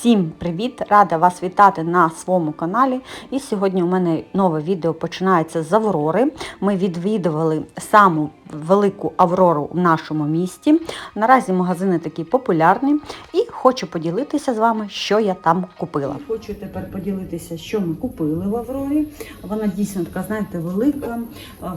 Всім привіт! Рада вас вітати на своєму каналі. І сьогодні у мене нове відео починається з Аврори. Ми відвідували саму велику Аврору в нашому місті. Наразі магазини такі популярні, і хочу поділитися з вами, що я там купила. Хочу тепер поділитися, що ми купили в Аврорі. Вона дійсно така, знаєте, велика,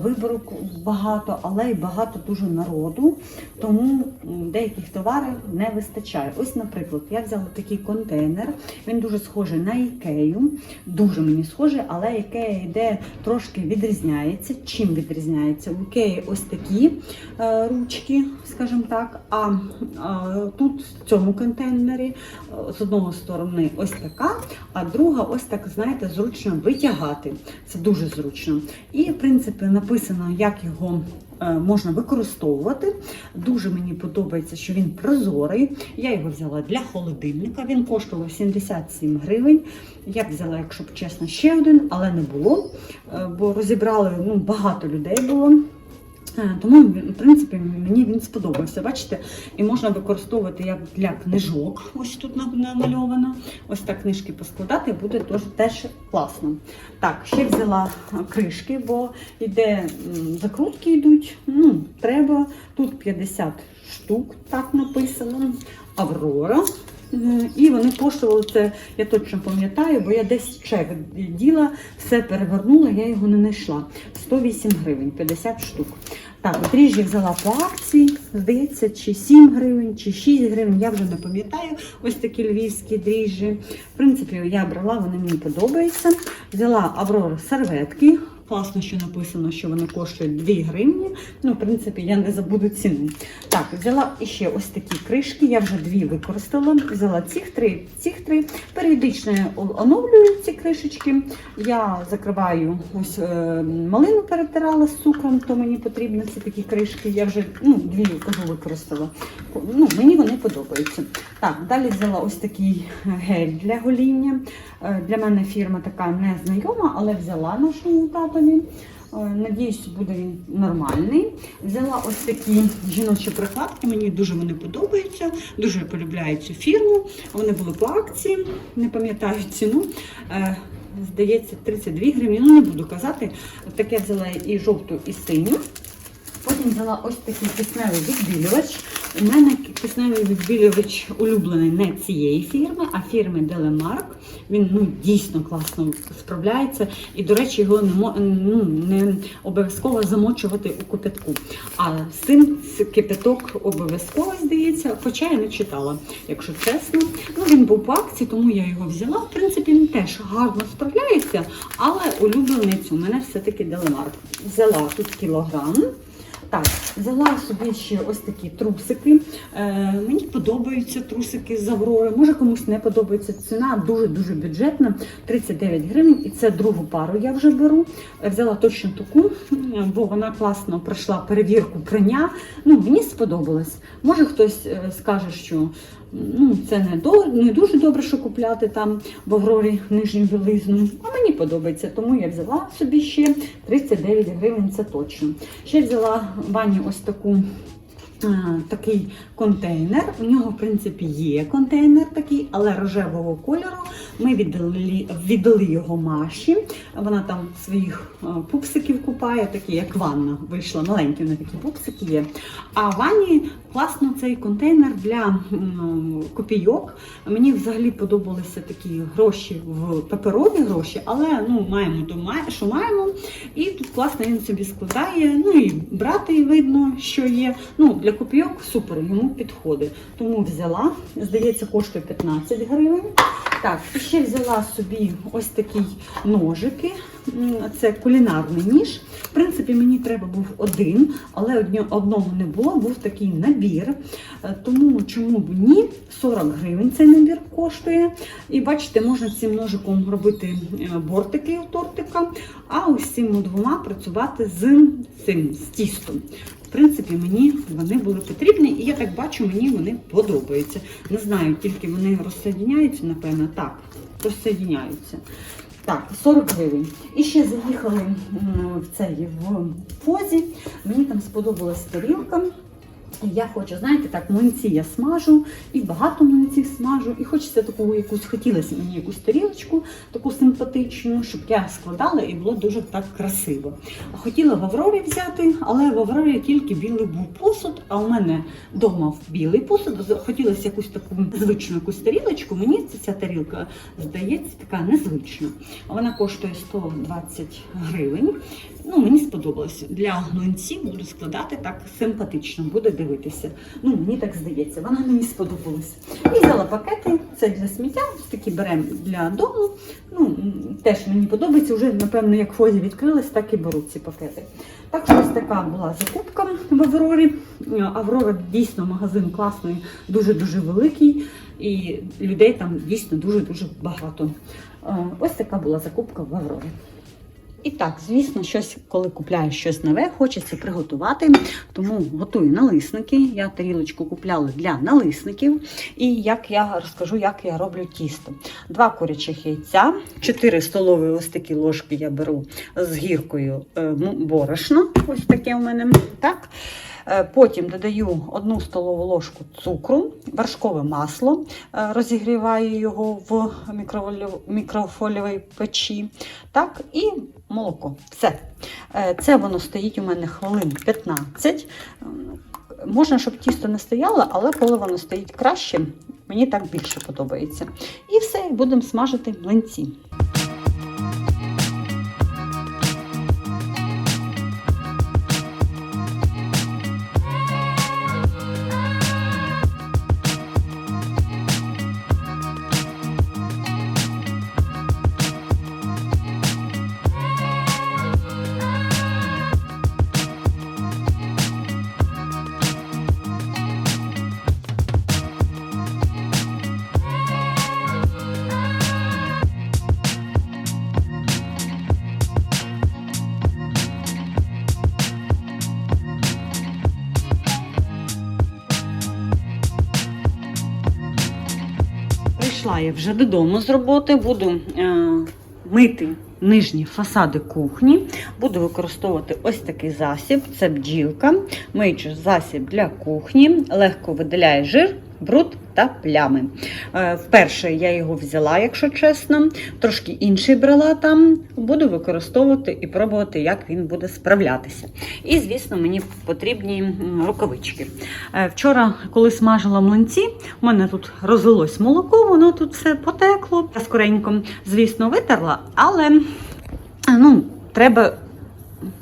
вибору багато, але й багато дуже народу. Тому деяких товарів не вистачає. Ось, наприклад, я взяла такий контейнер. Він дуже схожий на ікею. Дуже мені схожий, але ікея йде трошки відрізняється. Чим відрізняється? У ікеї ось такі е, ручки, скажімо так. А тут в цьому контейнері е, з одного сторони ось така, а друга ось так, знаєте, зручно витягати. Це дуже зручно. І, в принципі, написано, як його е, можна використовувати. Дуже мені подобається, що він прозорий. Я його взяла для холодильника. Він коштував 77 гривень. Я б взяла, якщо б чесно, ще один, але не було, е, бо розібрали ну, багато людей було. Е, Тому, в принципі, мені він сподобався. Бачите, і можна використовувати як для книжок. Ось тут намальовано. Ось так книжки поскладати, буде теж, теж класно. Так, ще взяла кришки, бо йде закрутки йдуть. Ну, треба. Тут 50 штук, так написано. Аврора. Е, І вони коштували це, я точно пам'ятаю, бо я десь чек діла, все перевернула, я його не знайшла. 108 гривень, 50 штук. Так, ріжі взяла по акції, здається, чи 7 гривень, чи 6 гривень, я вже не пам'ятаю. Ось такі львівські дріжджі. В принципі, я брала, вони мені подобаються. Взяла Аврора серветки. Класно, що написано, що вони коштують 2 гривні. Ну, в принципі, я не забуду ціну. Так, взяла іще ось такі кришки. Я вже дві використала. Взяла цих три, цих три. Періодично оновлюю ці кришечки. Я закриваю ось е, малину перетирала з цукром, то мені потрібно ці такі кришки. Я вже ну, дві кажу, використала. Ну, мені вони подобаються. Так, далі взяла ось такий гель для гоління. Е, Для мене фірма така незнайома, але взяла нашому татові. Е, Надіюсь, буде він нормальний. Взяла ось такі жіночі прикладки, мені дуже вони подобаються, дуже я полюбляю цю фірму. Вони були по акції, не пам'ятаю ціну. Е, Здається, 32 гривні. Ну, не буду казати. Таке взяла і жовту, і синю. Потім взяла ось такий кисневий відбілювач. У мене кисневий відбілювач улюблений не цієї фірми, а фірми Делемарк. Він ну, дійсно класно справляється. І, до речі, його не, ну, не обов'язково замочувати у кипятку. А з цим кипяток обов'язково здається, хоча я не читала, якщо чесно. Ну, він був по акції, тому я його взяла. В принципі, він теж гарно справляється, але улюбленець у мене все-таки Делемарк. Взяла тут кілограм. Так, взяла собі ще ось такі трусики. Е, мені подобаються трусики з Аврори. Може комусь не подобається. Ціна дуже-дуже бюджетна. 39 гривень. І це другу пару я вже беру. Е, Взяла точно таку, бо вона класно пройшла перевірку прання. Ну, мені сподобалось. Може хтось е, скаже, що ну, це не, до, не дуже добре, що купляти там в Аврорі нижню білизну. А мені подобається, тому я взяла собі ще 39 гривень, це точно. Ще взяла Вані ось таку. а, Такий контейнер. У нього, в принципі, є контейнер такий, але рожевого кольору. Ми віддали, віддали його Маші. Вона там своїх а, пупсиків купає, такі як ванна вийшла. Маленькі вони такі пупсики є. А Вані класно цей контейнер для копійок. Мені взагалі подобалися такі гроші в паперові гроші, але ну маємо то що маємо. І тут класно він собі складає. Ну і брати видно, що є. Ну для копійок супер, йому підходить. Тому взяла. Здається, коштує 15 гривень. Так, ще взяла собі ось такі ножики. Це кулінарний ніж. В принципі, мені треба був один, але одного не було, був такий набір. Е, Тому чому б ні? 40 гривень цей набір коштує. І бачите, можна цим ножиком робити е, бортики у тортика, а ось цими двома працювати з цим з тістом. В принципі, мені вони були потрібні, і я так бачу, мені вони подобаються. Не знаю, тільки вони розсоєдняються, напевно, так, розсоєдняються. Так, 40 гривень. І ще заїхали в цей в фозі. Мені там сподобалась тарілка. Я хочу, знаєте, так, млинці я смажу, і багато млинців смажу. І хочеться таку якусь, хотілося мені якусь тарілочку, таку симпатичну, щоб я складала і було дуже так красиво. Хотіла в Аврорі взяти, але в Аврорі тільки білий був посуд, а у мене вдома білий посуд. Хотілося якусь таку звичну якусь тарілочку. Мені ця- тарілка здається така незвична. Вона коштує 120 гривень. Ну, мені сподобалось. Для млинців буду складати так симпатично, буде дивитися. Ну, мені так здається, вона мені сподобалась. І взяла пакети, це для сміття, такі беремо для дому. Ну, теж мені подобається. Вже, напевно, як фозі відкрилась, так і беру ці пакети. Так що ось така була закупка в Аврорі. Аврора дійсно магазин класний, дуже-дуже великий, і людей там дійсно дуже-дуже багато. Е, Ось така була закупка в Аврорі. І так, звісно, щось, коли купляєш щось нове, хочеться приготувати. Тому готую налисники. Я тарілочку купляла для налисників. І як я розкажу, як я роблю тісто. Два курячих яйця, 4 столові ось ложки я беру з гіркою е, борошна. Ось таке у мене. Так. Е, Потім додаю одну столову ложку цукру, вершкове масло, е, розігріваю його в мікрофольовій печі. Так, і молоко. Все. Е, Це воно стоїть у мене хвилин 15. Можна, щоб тісто не стояло, але коли воно стоїть краще, мені так більше подобається. І все, будемо смажити млинці. Прийшла я вже додому з роботи, буду е, мити нижні фасади кухні. Буду використовувати ось такий засіб. Це бджілка. Миючий засіб для кухні, легко видаляє жир, бруд та плями. Е, вперше я його взяла, якщо чесно. Трошки інший брала там. Буду використовувати і пробувати, як він буде справлятися. І, звісно, мені потрібні рукавички. Е, Вчора, коли смажила млинці, у мене тут розлилось молоко, воно тут все потекло. Я скоренько, звісно, витерла, але ну, треба.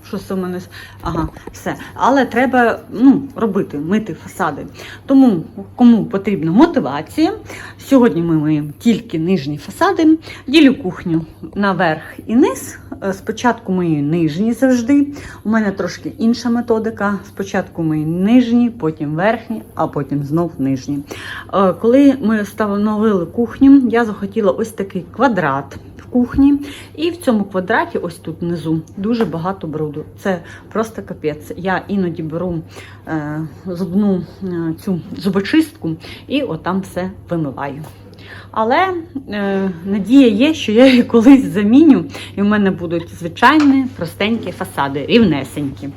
Що це у мене? Ага, все. Але треба ну, робити, мити фасади. Тому кому потрібна мотивація. Сьогодні ми миємо тільки нижні фасади. Ділю кухню на верх і низ. Е, Спочатку мию нижні завжди. У мене трошки інша методика. Спочатку мию нижні, потім верхні, а потім знов нижні. Е, Коли ми встановили кухню, я захотіла ось такий квадрат кухні. І в цьому квадраті, ось тут внизу, дуже багато бруду. Це просто капець. Я іноді беру е, зубну е, цю зубочистку і отам все вимиваю. Але е, надія є, що я її колись заміню, і в мене будуть звичайні простенькі фасади, рівнесенькі.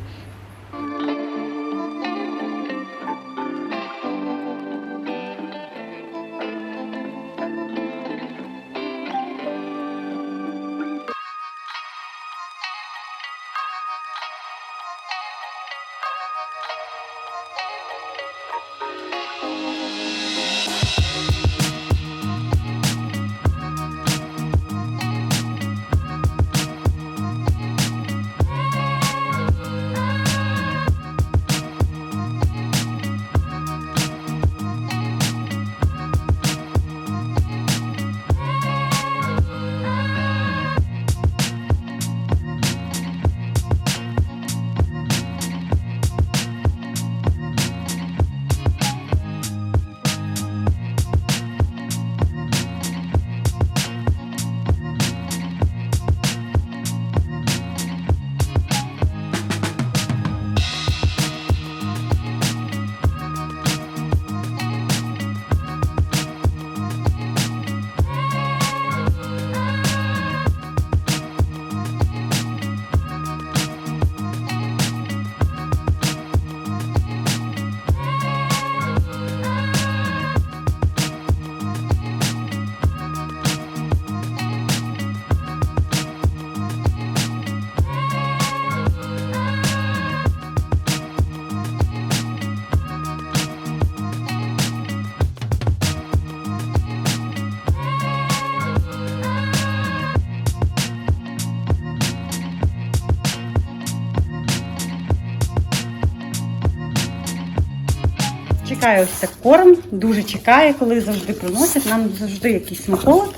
Чекає ось корм, дуже чекає, коли завжди приносять. Нам завжди якийсь смаколик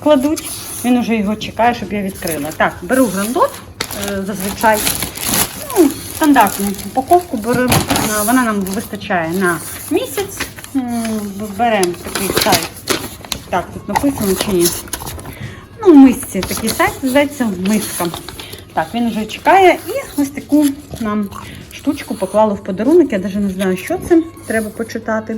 кладуть. Він уже його чекає, щоб я відкрила. Так, беру грандот е, зазвичай. Ну, стандартну упаковку беру. Вона нам вистачає на місяць. Беремо такий сайт. Так, тут написано чи ні. Ну, мисці такий сайт, здається, миска. Так, він вже чекає. І ось таку нам штучку поклали в подарунок. Я навіть не знаю, що це. Треба почитати,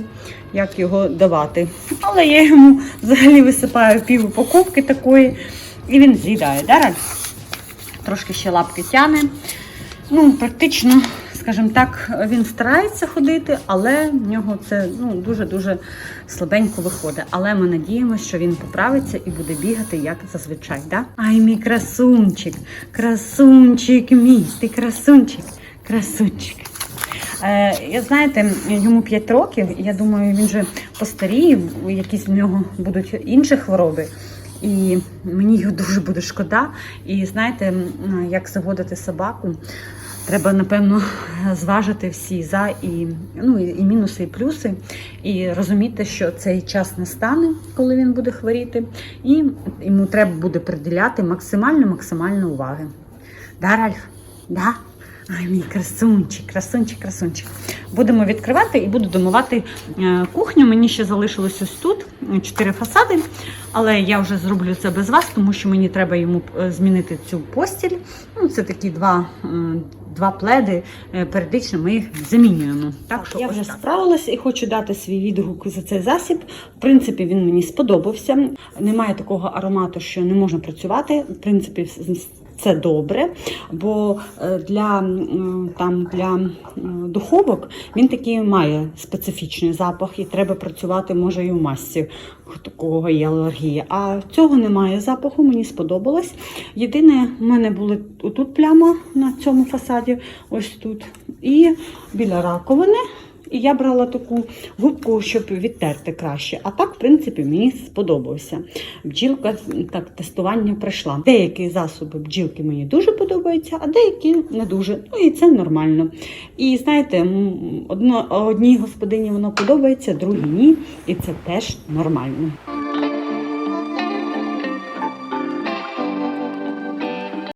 як його давати. Але я йому взагалі висипаю пів упаковки такої, і він з'їдає. Да? Трошки ще лапки тяне. Ну, практично, скажімо так, він старається ходити, але в нього це ну, дуже-дуже слабенько виходить. Але ми надіємося, що він поправиться і буде бігати, як зазвичай. Да? Ай, мій красунчик, красунчик мій, ти красунчик, красунчик. Е, я знаєте, йому 5 років, і я думаю, він вже постаріє, якісь в нього будуть інші хвороби. І мені його дуже буде шкода. І знаєте, як заводити собаку, треба, напевно, зважити всі за і, ну, і мінуси, і плюси, і розуміти, що цей час настане, коли він буде хворіти, і йому треба буде приділяти максимально максимально уваги. Да, Ральф? Да? Ай, мій красунчик, красунчик, красунчик. Будемо відкривати і буду домивати е, кухню. Мені ще залишилось ось тут е, чотири фасади, але я вже зроблю це без вас, тому що мені треба йому е, змінити цю постіль. Ну, це такі два, два пледи. Періодично ми їх замінюємо. Так, що я вже справилася і хочу дати свій відгук за цей засіб. В принципі, він мені сподобався. Немає такого аромату, що не можна працювати. В принципі, це добре, бо е, для, там, для духовок він такий має специфічний запах, і треба працювати може і в масці, у кого є алергія. А цього немає запаху, мені сподобалось. Єдине, в мене були тут пляма на цьому фасаді, ось тут, і біля раковини. І я брала таку губку, щоб відтерти краще. А так, в принципі, мені сподобався. Бджілка так, тестування пройшла. Деякі засоби бджілки мені дуже подобаються, а деякі не дуже. Ну і це нормально. І знаєте, одно, одній господині воно подобається, другій ні. І це теж нормально.